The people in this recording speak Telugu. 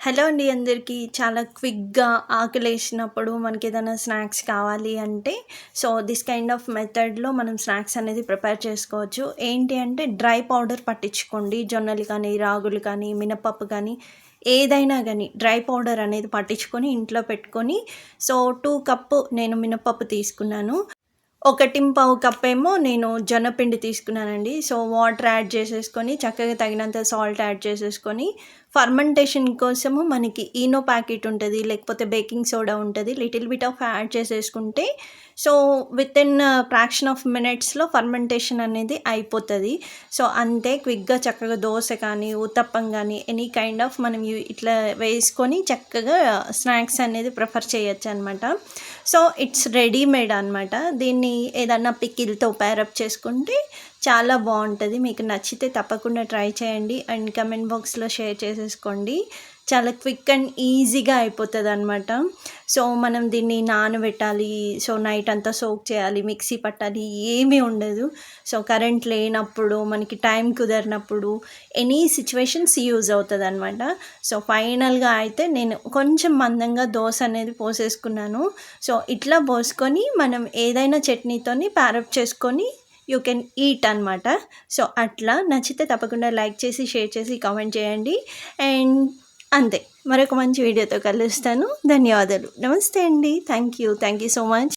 హలో అండి అందరికీ. చాలా క్విక్గా ఆకలేసినప్పుడు మనకి ఏదైనా స్నాక్స్ కావాలి అంటే సో దిస్ కైండ్ ఆఫ్ మెథడ్లో మనం స్నాక్స్ అనేది ప్రిపేర్ చేసుకోవచ్చు. ఏంటి అంటే డ్రై పౌడర్ పట్టించుకోండి. జొన్నలు కానీ రాగులు కానీ మినపప్పు కానీ ఏదైనా కానీ డ్రై పౌడర్ అనేది పట్టించుకొని ఇంట్లో పెట్టుకొని సో టూ కప్పు నేను మినపప్పు తీసుకున్నాను. ఒకటి పావు కప్ ఏమో నేను జొన్నపిండి తీసుకున్నానండి. సో వాటర్ యాడ్ చేసేసుకొని చక్కగా తగినంత సాల్ట్ యాడ్ చేసేసుకొని ఫర్మెంటేషన్ కోసము మనకి ఈనో ప్యాకెట్ ఉంటుంది లేకపోతే బేకింగ్ సోడా ఉంటుంది లిటిల్ బిట్ ఆఫ్ యాడ్ చేసేసుకుంటే so with in fraction of మినిట్స్లో ఫర్మెంటేషన్ అనేది అయిపోతుంది. సో అంతే క్విక్గా చక్కగా దోశ కానీ ఉత్తప్పం కానీ ఎనీ కైండ్ ఆఫ్ మనం ఇట్లా వేసుకొని చక్కగా స్నాక్స్ అనేది ప్రిఫర్ చేయొచ్చు అనమాట సో ఇట్స్ రెడీమేడ్ అనమాట దీన్ని ఏదన్నా పికిల్తో ప్యారప్ చేసుకుంటే చాలా బాగుంటుంది. మీకు నచ్చితే తప్పకుండా ట్రై చేయండి. అండ్ కమెంట్ బాక్స్లో షేర్ చేసేసుకోండి. చాలా క్విక్ అండ్ ఈజీగా అయిపోతుంది అనమాట సో మనం దీన్ని నానబెట్టాలి. సో నైట్ అంతా సోక్ చేయాలి. మిక్సీ పట్టాలి. ఏమీ ఉండదు. సో కరెంట్ లేనప్పుడు మనకి టైం కుదరినప్పుడు ఎనీ సిచ్యువేషన్స్ యూజ్ అవుతుంది అనమాట సో ఫైనల్గా అయితే నేను కొంచెం మందంగా దోశ అనేది పోసేసుకున్నాను. సో ఇట్లా పోసుకొని మనం ఏదైనా చట్నీతోని ప్యారప్ చేసుకొని యూ కెన్ ఈట్ అనమాట సో అట్లా నచ్చితే తప్పకుండా లైక్ చేసి షేర్ చేసి కామెంట్ చేయండి. అండ్ అంతే. మరొక మంచి వీడియోతో కలుస్తాను. ధన్యవాదాలు. నమస్తే అండి. Thank you. Thank you so much.